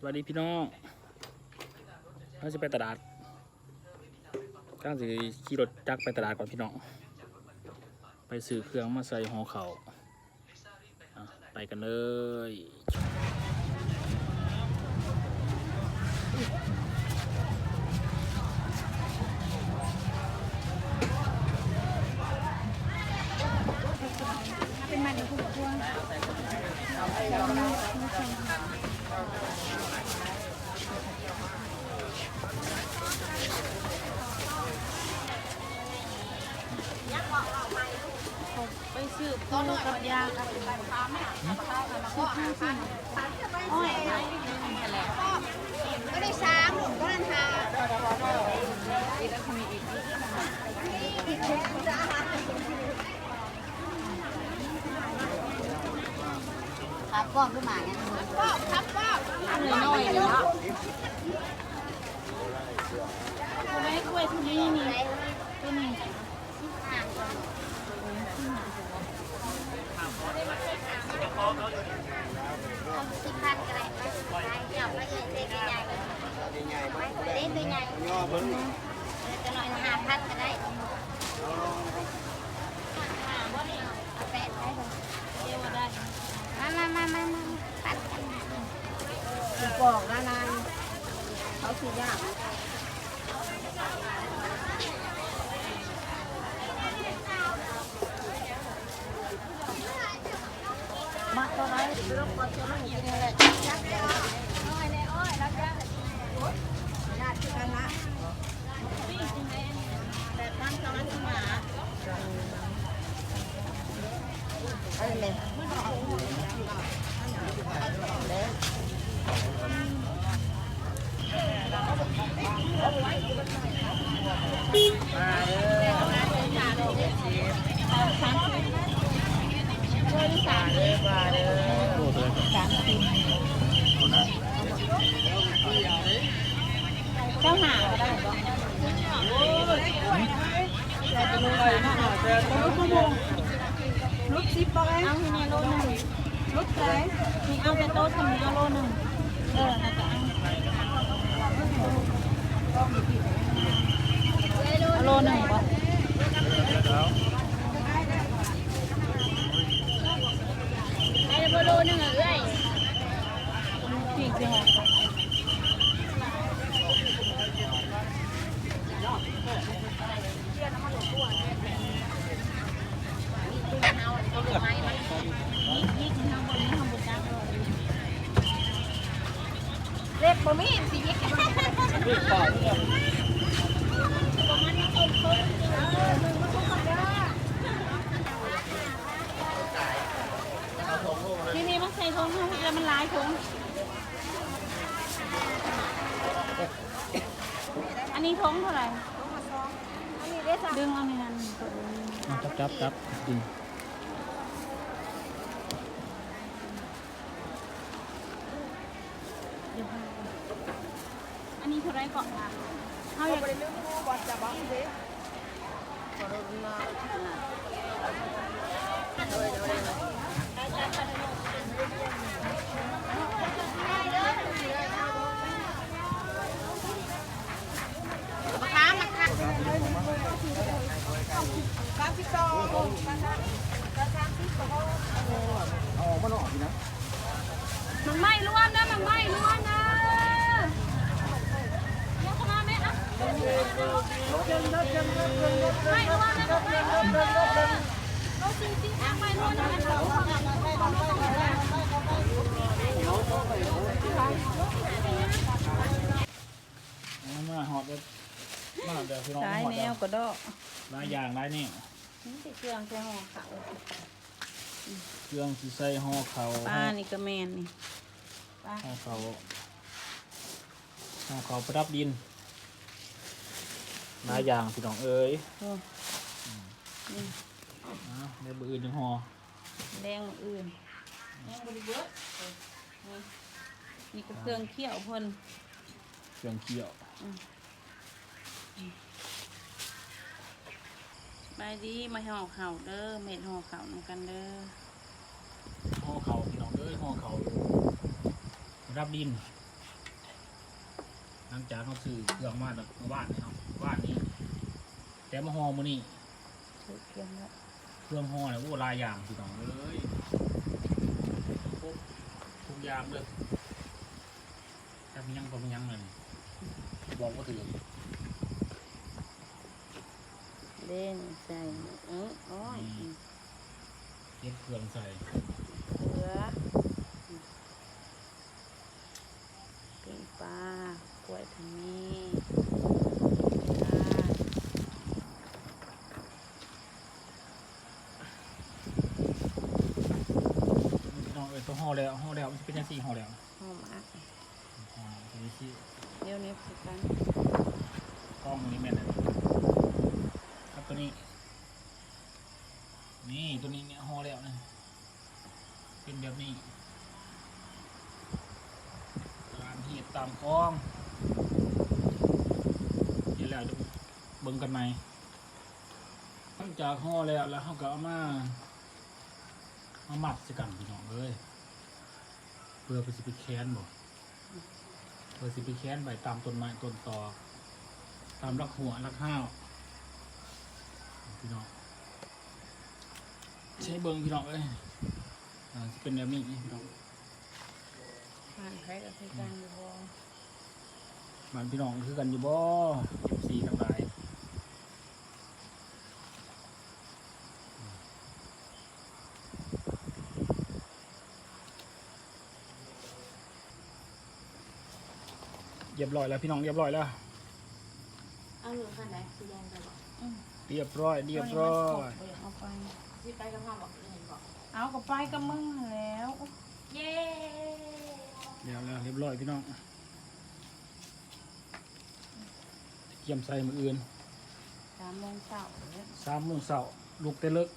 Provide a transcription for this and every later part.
สวัสดีพี่น้องเราจะไปตลาดกำลังจะขี่รถจักรไปตลาดก่อนพี่น้อง ไปซื้อเครื่องมาใส่ห่อเขาวอะไปกันเลยเป็นมันในหัวพวง ซื้อต้นกับยากับอ้อยอะไรนั่นแหละก็ได้ช้างก็นันทาครับก้อนขึ้นมาเนี่ยก็ครับก็น้อยๆเลยเนาะไม่กล้วยทุนี้นี่ตัวนี้ สิบพันก็ได้ไปเดี๋ยวไปเด็กใหญ่ไปเด็กใหญ่จะหน่อยห้าพันก็ได้เอาแปดได้เลย เรียกว่าได้ มามามามามาปัดกัน บอกนานานเขาคือยาก มา ตัวไหนรบกวนตัวนั้นกินเลยยักษ์เลยอ้อยเลยอ้อยรับยักษ์ญาติกันละแบบนั้นตอนนั้นขึ้นมาเออเลย โอ้ตัวเลย เจ้าหาก็ได้ปะแต่จะรู้ว่าน่าจะลูกซิปบอกไงเอาที่นี่โลหนึ่งลูกไหนนี่เอาแต่โต๊ะทำนี้เอาโลหนึ่งเออน่าจะเอาโลหนึ่งปะไอ้โบโลนึงเอ้ยพี่คือหอ เอาตัวไม้มัน นี่นี่คือข้างบนนี่ข้างบนจ้าเลย เล็ บ่มีสิยิกกันทีนี้มันใส่ถุงแล้วมันลายถุงอันนี้ถุงเท่าไหร่ดึงเอาในนั้นอะจับจับจับดึงอันนี้ เท่าไรก่อนค่ะเขาอยาก เรื่ ไม่ร่วมนะเราจริงจริงไม่ร่วมนะเราเอามาหอดเลยมาเดี๋ยวพี่น้องสายหอดแนเดี๋ยววกระดอกหลายอย่างหลายนี่นี่ติเครื่องใช้ห่อเขาเครื่องสิใส่ห่อเขาวป้านี่ก็แมนนี่ป้าห่อเขาวห่อเขาวประดับดิน หลายอย่างพี่น้องเอ้ยโอ้นี่อะในมืออื่นยังห่อแดงอื่นแดงบริเวณนี่ก็เครื่องเคี่ยวเพิ่นเครื่องเคี่ยวบายดีมาห่อเข่าวเด้อเม็ดห่อเข่าวนำกันเด้อห่อเขาวพี่น้องเอ้ยห่อเขาวรับดินอหลังจากเขาซื้อเครื่องมาจากบ้านนี่เนาะ บ้านนี้ แต่มาห่อมื้อนี้ถือเพียงแล้วเครื่องห่อเนี่ยโอ้หลายอย่างพี่น้องเอ้ยครบทุกอย่างเลยถ้ามียังก็มียังเลยบอกว่าถือเล่นใส่เออโอ้ยเก็บเครื่องใส่ เหลือปิ้งปลากล้วยทางนี้ปลา พี่น้ องเอ้ยตัวห่อแล้วห่อแล้วมันจะเป็นยังสี่ห่อแล้วหอมอักห่อตัวนี้ที่เดี๋ยวนี้คือกันกล้องนี้แม่นเลยครับตัวนี้ นี่ตัวนี้เนี่ยห่อแล้วนะเป็นแบบนี้ตามเหตุตามคลองเดี๋ยวแล้วจะเบิ่งกันไหมหลังจากห่อแล้วแล้วเขาก็เอามามาหมักสิกันพี่น้องเอ้ยเพื่อไปสิไปแค้นบ่เพื่อสิไปแค้นไปตามต้นไม้ต้นตอตามรักหัวรักห้าวพี่น้องใช้เบิ้งพี่น้องเอ้ยอ่าสิเป็นแบบนี้พี่น้องผ่านใครก็คือกันอยู่บ่มันพี่น้องคือกันอยู่บ่สีทั้งหลาย เรียบร้อยแล้วพี่น้องเรียบร้อยแล้ว เอาหนูคันไหนสีแดงจะบอกเรียบร้อย เรียบร้อยเอาไปที่ไปกับพ่อบอกเห็นบอกเอาก็ไปกับมึงแล้วเย้เรียบแล้วเรียบร้อยพี่น้องเกียมใส่มืออื่นสามโมงเช้าเนี่ยสามโมงเช้าลูกเตะเลิก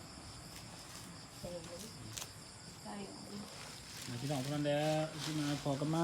เต็มใส่พี่น้องพวกนั้นแหล้วที่มาพอกันไหม